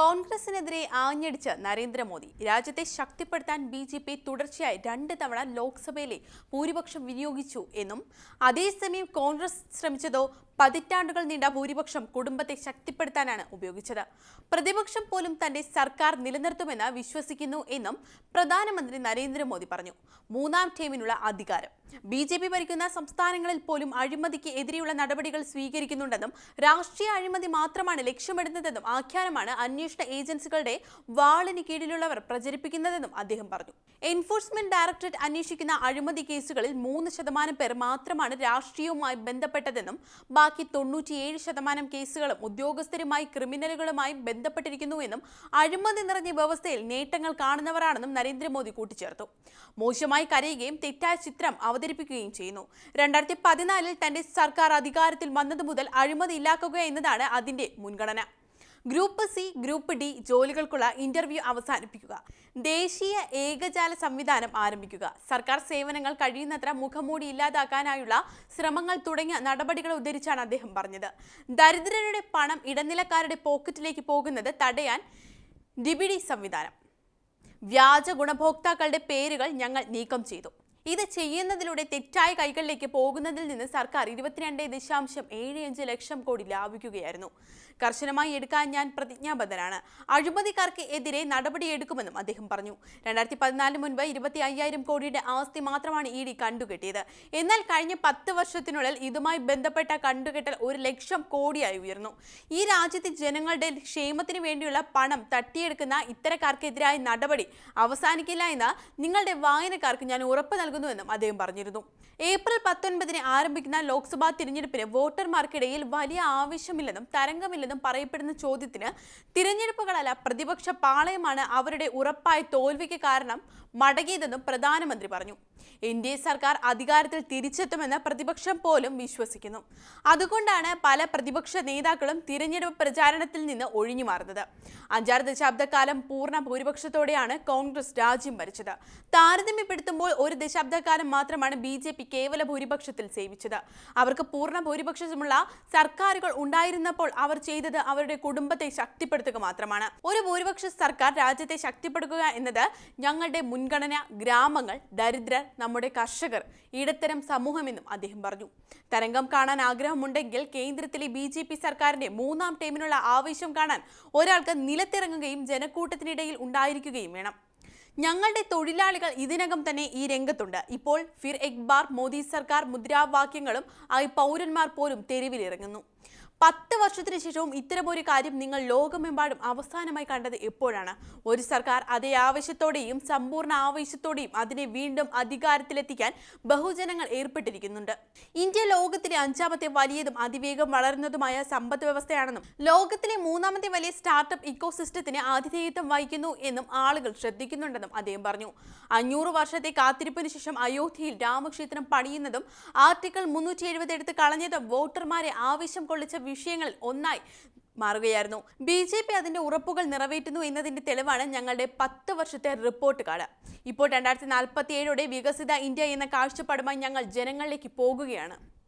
കോൺഗ്രസിനെതിരെ ആഞ്ഞടിച്ച് നരേന്ദ്രമോദി രാജ്യത്തെ ശക്തിപ്പെടുത്താൻ B J P തുടർച്ചയായി രണ്ട് തവണ ലോക്സഭയിലെ ഭൂരിപക്ഷം വിനിയോഗിച്ചു എന്നും അതേസമയം കോൺഗ്രസ് ശ്രമിച്ചതോ പതിറ്റാണ്ടുകൾ നീണ്ട ഭൂരിപക്ഷം കുടുംബത്തെ ശക്തിപ്പെടുത്താനാണ് ഉപയോഗിച്ചത്. പ്രതിപക്ഷം പോലും തന്റെ സർക്കാർ നിലനിർത്തുമെന്ന് വിശ്വസിക്കുന്നു എന്നും പ്രധാനമന്ത്രി നരേന്ദ്രമോദി പറഞ്ഞു. മൂന്നാം ടീമിനുള്ള അധികാരം. ബി ജെ പി ഭരിക്കുന്ന സംസ്ഥാനങ്ങളിൽ പോലും അഴിമതിക്ക് എതിരെയുള്ള നടപടികൾ സ്വീകരിക്കുന്നുണ്ടെന്നും രാഷ്ട്രീയ അഴിമതി മാത്രമാണ് ലക്ഷ്യമിടുന്നതെന്നും ആഖ്യാനമാണ് അന്വേഷണ ഏജൻസികളുടെ വാളിന് കീഴിലുള്ളവർ പ്രചരിപ്പിക്കുന്നതെന്നും അദ്ദേഹം പറഞ്ഞു. എൻഫോഴ്സ്മെന്റ് ഡയറക്ടറേറ്റ് അന്വേഷിക്കുന്ന അഴിമതി കേസുകളിൽ മൂന്ന് ശതമാനം പേർ മാത്രമാണ് രാഷ്ട്രീയവുമായി ബന്ധപ്പെട്ടതെന്നും ബാക്കി തൊണ്ണൂറ്റിയേഴ് ശതമാനം കേസുകളും ഉദ്യോഗസ്ഥരുമായി ക്രിമിനലുകളുമായി ബന്ധപ്പെട്ടിരിക്കുന്നുവെന്നും അഴിമതി നിറഞ്ഞ വ്യവസ്ഥയിൽ നേട്ടങ്ങൾ കാണുന്നവരാണെന്നും നരേന്ദ്രമോദി കൂട്ടിച്ചേർത്തു. മോശമായി കരയുകയും തെറ്റായ ചിത്രം അവതരിപ്പിക്കുകയും ചെയ്യുന്നു. രണ്ടായിരത്തി പതിനാലിൽ തന്റെ സർക്കാർ അധികാരത്തിൽ വന്നത് മുതൽ അഴിമതി ഇല്ലാക്കുക എന്നതാണ് അതിന്റെ മുൻഗണന. ഗ്രൂപ്പ് സി ഗ്രൂപ്പ് ഡി ജോലികൾക്കുള്ള ഇന്റർവ്യൂ അവസാനിപ്പിക്കുക. ദേശീയ ഏകജാല സംവിധാനം ആരംഭിക്കുക. സർക്കാർ സേവനങ്ങൾ കഴിയുന്നത്ര മുഖംമൂടി ഇല്ലാതാക്കാനായുള്ള ശ്രമങ്ങൾ തുടങ്ങിയ നടപടികൾ ഉദ്ധരിച്ചാണ് അദ്ദേഹം പറഞ്ഞത്. ദരിദ്രരുടെ പണം ഇടനിലക്കാരുടെ പോക്കറ്റിലേക്ക് പോകുന്നത് തടയാൻ ഡിബിഡി സംവിധാനം. വ്യാജ ഗുണഭോക്താക്കളുടെ പേരുകൾ ഞങ്ങൾ നീക്കം ചെയ്തു. ഇത് ചെയ്യുന്നതിലൂടെ തെറ്റായ കൈകളിലേക്ക് പോകുന്നതിൽ നിന്ന് സർക്കാർ ഇരുപത്തിരണ്ട് ദശാംശം ഏഴ് അഞ്ച് ലക്ഷം കോടി ലാഭിക്കുകയായിരുന്നു. കർശനമായി എടുക്കാൻ ഞാൻ പ്രതിജ്ഞാബദ്ധനാണ്. അഴിമതിക്കാർക്ക് എതിരെ നടപടിയെടുക്കുമെന്നും അദ്ദേഹം പറഞ്ഞു. രണ്ടായിരത്തി പതിനാലിന് മുൻപ് ഇരുപത്തി അയ്യായിരം കോടിയുടെ ആസ്തി മാത്രമാണ് ഇ ഡി കണ്ടുകെട്ടിയത്. എന്നാൽ കഴിഞ്ഞ പത്ത് വർഷത്തിനുള്ളിൽ ഇതുമായി ബന്ധപ്പെട്ട കണ്ടുകെട്ടൽ ഒരു ലക്ഷം കോടിയായി ഉയർന്നു. ഈ രാജ്യത്തെ ജനങ്ങളുടെ ക്ഷേമത്തിന് വേണ്ടിയുള്ള പണം തട്ടിയെടുക്കുന്ന ഇത്തരക്കാർക്കെതിരായ നടപടി അവസാനിക്കില്ല എന്ന് നിങ്ങളുടെ വായനക്കാർക്ക് ഞാൻ ഉറപ്പ് നൽകുന്നുവെന്നും അദ്ദേഹം പറഞ്ഞിരുന്നു. ഏപ്രിൽ പത്തൊൻപതിന് ആരംഭിക്കുന്ന ലോക്സഭാ തിരഞ്ഞെടുപ്പിന് വോട്ടർമാർക്കിടയിൽ വലിയ ആവശ്യമില്ലെന്നും തരംഗമില്ലെന്നും പറയപ്പെടുന്ന ചോദ്യത്തിന് തിരഞ്ഞെടുപ്പുകളല്ല പ്രതിപക്ഷ പാളയമാണ് അവരുടെ ഉറപ്പായ തോൽവിക്ക് കാരണം മടങ്ങിയതെന്നും പ്രധാനമന്ത്രി പറഞ്ഞു. എൻ ഡി എ സർക്കാർ അധികാരത്തിൽ തിരിച്ചെത്തുമെന്ന് പ്രതിപക്ഷം പോലും വിശ്വസിക്കുന്നു. അതുകൊണ്ടാണ് പല പ്രതിപക്ഷ നേതാക്കളും തിരഞ്ഞെടുപ്പ് പ്രചാരണത്തിൽ നിന്ന് ഒഴിഞ്ഞു മാറുന്നത്. അഞ്ചാറ് ദശാബ്ദക്കാലം പൂർണ ഭൂരിപക്ഷത്തോടെയാണ് കോൺഗ്രസ് രാജ്യം ഭരിച്ചത്. താരതമ്യപ്പെടുത്തുമ്പോൾ ഒരു ദശാബ്ദക്കാലം മാത്രമാണ് ബി ജെ പി കേവല ഭൂരിപക്ഷത്തിൽ സേവിച്ചത്. അവർക്ക് പൂർണ ഭൂരിപക്ഷമുള്ള സർക്കാരുകൾ ഉണ്ടായിരുന്നപ്പോൾ അവർ ചെയ്തത് അവരുടെ കുടുംബത്തെ ശക്തിപ്പെടുത്തുക മാത്രമാണ്. ഒരു ഭൂരിപക്ഷ സർക്കാർ രാജ്യത്തെ ശക്തിപ്പെടുത്തുക എന്നത് ഞങ്ങളുടെ മുൻഗണന ഗ്രാമങ്ങൾ ദരിദ്രർ നമ്മുടെ കർഷകർ ഇടത്തരം സമൂഹമെന്നും അദ്ദേഹം പറഞ്ഞു. തരംഗം കാണാൻ ആഗ്രഹമുണ്ടെങ്കിൽ കേന്ദ്രത്തിലെ ബി ജെ പി സർക്കാരിന്റെ മൂന്നാം ടീമിനുള്ള ആവേശം കാണാൻ ഒരാൾക്ക് നിലത്തിറങ്ങുകയും ജനക്കൂട്ടത്തിനിടയിൽ ഉണ്ടായിരിക്കുകയും വേണം. ഞങ്ങളുടെ തൊഴിലാളികൾ ഇതിനകം തന്നെ ഈ രംഗത്തുണ്ട്. ഇപ്പോൾ ഫിർ എക്ബാർ മോദി സർക്കാർ മുദ്രാവാക്യങ്ങളും ആയി പൗരന്മാർ പോലും തെരുവിലിറങ്ങുന്നു. പത്ത് വർഷത്തിന് ശേഷവും ഇത്തരമൊരു കാര്യം നിങ്ങൾ ലോകമെമ്പാടും അവസാനമായി കണ്ടത് എപ്പോഴാണ്? ഒരു സർക്കാർ അതേ ആവശ്യത്തോടെയും സമ്പൂർണ ആവേശത്തോടെയും അതിനെ വീണ്ടും അധികാരത്തിലെത്തിക്കാൻ ബഹുജനങ്ങൾ ഏർപ്പെട്ടിരിക്കുന്നുണ്ട്. ഇന്ത്യ ലോകത്തിലെ അഞ്ചാമത്തെ വലിയതും അതിവേഗം വളരുന്നതുമായ സമ്പദ് വ്യവസ്ഥയാണെന്നും ലോകത്തിലെ മൂന്നാമത്തെ വലിയ സ്റ്റാർട്ടപ്പ് ഇക്കോസിസ്റ്റത്തിന് ആതിഥേയത്വം വഹിക്കുന്നു എന്നും ആളുകൾ ശ്രദ്ധിക്കുന്നുണ്ടെന്നും അദ്ദേഹം പറഞ്ഞു. അഞ്ഞൂറ് വർഷത്തെ കാത്തിരിപ്പിന് ശേഷം അയോധ്യയിൽ രാമക്ഷേത്രം പണിയുന്നതും ആർട്ടിക്കിൾ മുന്നൂറ്റി എഴുപത് എടുത്ത് കളഞ്ഞതും വോട്ടർമാരെ ആവേശം കൊള്ളിച്ച വിഷയങ്ങളിൽ ഒന്നായി മാറുകയായിരുന്നു. ബി ജെ പി അതിന്റെ ഉറപ്പുകൾ നിറവേറ്റുന്നു എന്നതിന്റെ തെളിവാണ് ഞങ്ങളുടെ പത്ത് വർഷത്തെ റിപ്പോർട്ട് കാർഡ്. ഇപ്പോൾ രണ്ടായിരത്തി നാൽപ്പത്തി ഏഴോടെ വികസിത ഇന്ത്യ എന്ന കാഴ്ചപ്പാടുമായി ഞങ്ങൾ ജനങ്ങളിലേക്ക് പോകുകയാണ്.